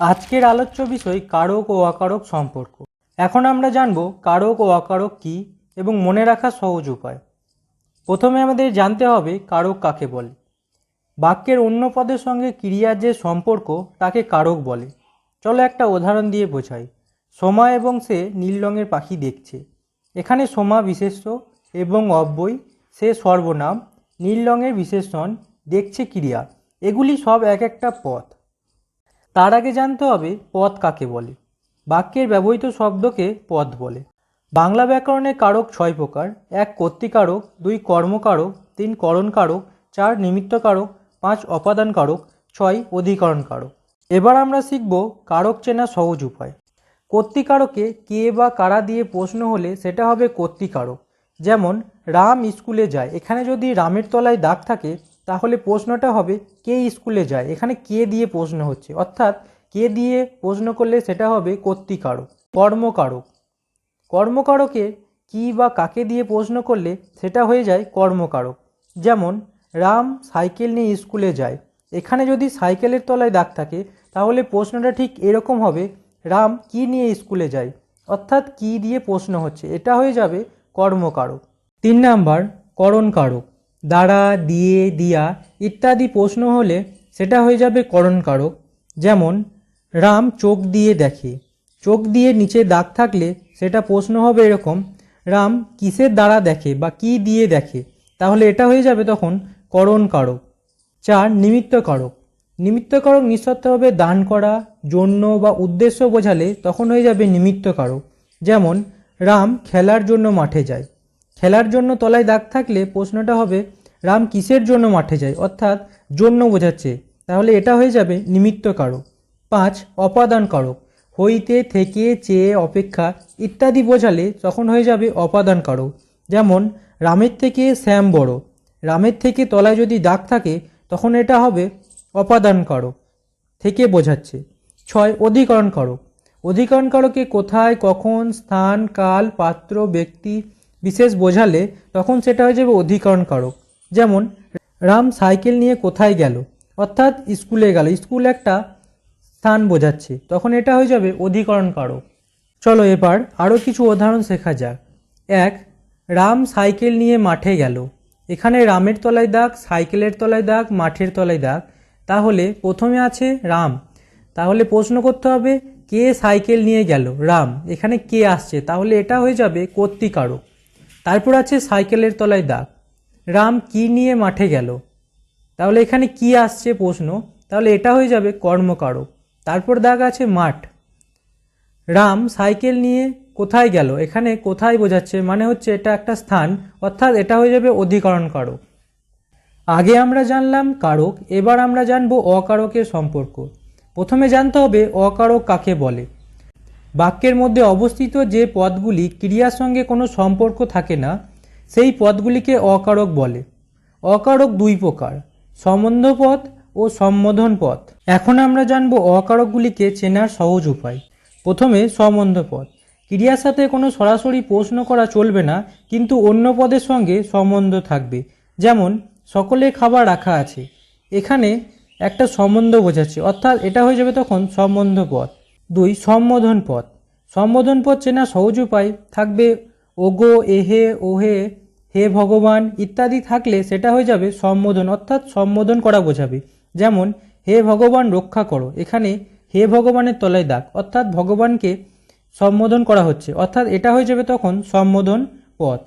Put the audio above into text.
আজকের আলোচ্য বিষয় কারক ও অকারক সম্পর্ক। এখন আমরা জানব কারক ও অকারক কী এবং মনে রাখার সহজ উপায়। প্রথমে আমাদের জানতে হবে কারক কাকে বলে। বাক্যের অন্য পদের সঙ্গে ক্রিয়ার যে সম্পর্ক, তাকে কারক বলে। চলো একটা উদাহরণ দিয়ে বোঝাই। সোমা এবং সে নীল রঙের পাখি দেখছে। এখানে সোমা বিশেষ্য এবং অব্যয়, সে সর্বনাম, নীল রঙের বিশেষণ, দেখছে ক্রিয়া। এগুলি সব এক একটা পথ। তার আগে জানতে হবে পদ কাকে বলে। বাক্যের ব্যবহৃত শব্দকে পদ বলে। বাংলা ব্যাকরণে কারক ছয় প্রকার। এক কর্তৃকারক, দুই কর্মকারক, তিন করণকারক, চার নিমিত্তকারক, পাঁচ অপাদানকারক, ছয় অধিকরণকারক। এবার আমরা শিখব কারক চেনা সহজ উপায়। কর্তৃকারকে কে বা কারা দিয়ে প্রশ্ন হলে সেটা হবে কর্তৃকারক। যেমন, রাম স্কুলে যায়। এখানে যদি রামের তলায় দাগ থাকে তাহলে প্রশ্নটা হবে, কে স্কুলে যায়? এখানে কে দিয়ে প্রশ্ন হচ্ছে? অর্থাৎ কে দিয়ে প্রশ্ন করলে সেটা হবে কর্তৃকারক, কর্মকারক। কর্মকারকে কি বা কাকে দিয়ে প্রশ্ন করলে সেটা হয়ে যায় কর্মকারক। যেমন, রাম সাইকেল নিয়ে স্কুলে যায়। এখানে যদি সাইকেলের তলায় দাগ থাকে, তাহলে প্রশ্নটা ঠিক এরকম হবে, রাম কি নিয়ে স্কুলে যায়? অর্থাৎ কি দিয়ে প্রশ্ন হচ্ছে? এটা হয়ে যাবে কর্মকারক। তিন নাম্বার, করণকারক। দ্বারা দিয়ে, দিয়া ইত্যাদি প্রশ্ন হলে সেটা হয়ে যাবে করণকারক। যেমন, রাম চোখ দিয়ে দেখে। চোখ দিয়ে নিচে দাগ থাকলে সেটা প্রশ্ন হবে এরকম, রাম কিসের দ্বারা দেখে বা কি দিয়ে দেখে? তাহলে এটা হয়ে যাবে তখন করণকারক। চার, নিমিত্তকারক। নিমিত্তকারক নিঃশর্তভাবে দান করা, জন্য বা উদ্দেশ্য বোঝালে তখন হয়ে যাবে নিমিত্তকারক। যেমন, রাম খেলার জন্য মাঠে যায়। খেলার জন্য তলায় দাগ থাকলে প্রশ্নটা হবে রাম কিসের জন্য মাঠে যায়? অর্থাৎ জন্য বোঝাচ্ছে। তাহলে এটা হয়ে যাবে নিমিত্তকারক পাঁচ অপাদানকারক হইতে, থেকে, চেয়ে, অপেক্ষা ইত্যাদি বোঝালে তখন হয়ে যাবে অপাদানকারক যেমন, রামের থেকে শ্যাম বড়। রামের থেকে তলায় যদি দাগ থাকে, তখন এটা হবে অপাদানকারক থেকে বোঝাচ্ছে। ছয় অধিকরণকারক অধিকরণকারকে কোথায়, কখন, স্থান, কাল, পাত্র, ব্যক্তি বিশেষ বোঝালে তখন সেটা হয়ে যাবে অধিকরণকারক যেমন, রাম সাইকেল নিয়ে কোথায় গেল? অর্থাৎ স্কুলে গেল। স্কুল একটা স্থান বোঝাচ্ছে। তখন এটা হয়ে যাবে অধিকরণ কারক। চলো এবার আরও কিছু উদাহরণ শেখা যাক। এক, রাম সাইকেল নিয়ে মাঠে গেল। এখানে রামের তলায় দাগ, সাইকেলের তলায় দাগ, মাঠের তলায় দাগ। তাহলে প্রথমে আছে রাম। তাহলে প্রশ্ন করতে হবে, কে সাইকেল নিয়ে গেল? রাম। এখানে কে আসছে? তাহলে এটা হয়ে যাবে কর্তৃকারক তারপর আছে সাইকেলের তলায় দাগ। রাম কি নিয়ে মাঠে গেল? তাহলে এখানে কি আসছে প্রশ্ন? তাহলে এটা হয়ে যাবে কর্মকারক। তারপর দাগ আছে মাঠ। রাম সাইকেল নিয়ে কোথায় গেল? এখানে কোথায় বোঝাচ্ছে? মানে হচ্ছে এটা একটা স্থান, অর্থাৎ এটা হয়ে যাবে অধিকরণ কারক আগে আমরা জানলাম কারক, এবার আমরা জানব অকারকের সম্পর্ক। প্রথমে জানতে হবে অকারক কাকে বলে। বাক্যের মধ্যে অবস্থিত যে পদগুলি ক্রিয়ার সঙ্গে কোনো সম্পর্ক থাকে না সেই পদগুলিকে অকারক বলে। অকারক দুই প্রকার সম্বন্ধ পদ ও সম্বোধন পদ এখন আমরা জানব অকারকগুলিকে চেনার সহজ উপায়। প্রথমে সম্বন্ধ পদ ক্রিয়ার সাথে কোনো সরাসরি প্রশ্ন করা চলবে না, কিন্তু অন্য পদের সঙ্গে সম্বন্ধ থাকবে। যেমন, সকলে খাবার রাখা আছে। এখানে একটা সম্বন্ধ বোঝাচ্ছে, অর্থাৎ এটা হয়ে যাবে তখন সম্বন্ধ পদ দুই সম্বোধন পদ সম্বোধন পদ চেনা সহজ উপায় থাকবে ওগো, এহে, ওহে, হে ভগবান ইত্যাদি থাকলে সেটা হয়ে যাবে সম্বোধন, অর্থাৎ সম্বোধন করা বোঝাবে। যেমন, হে ভগবান রক্ষা করো, এখানে হে ভগবানের তলায় দাগ, অর্থাৎ ভগবানকে সম্বোধন করা হচ্ছে, অর্থাৎ এটা হয়ে যাবে তখন সম্বোধন পথ।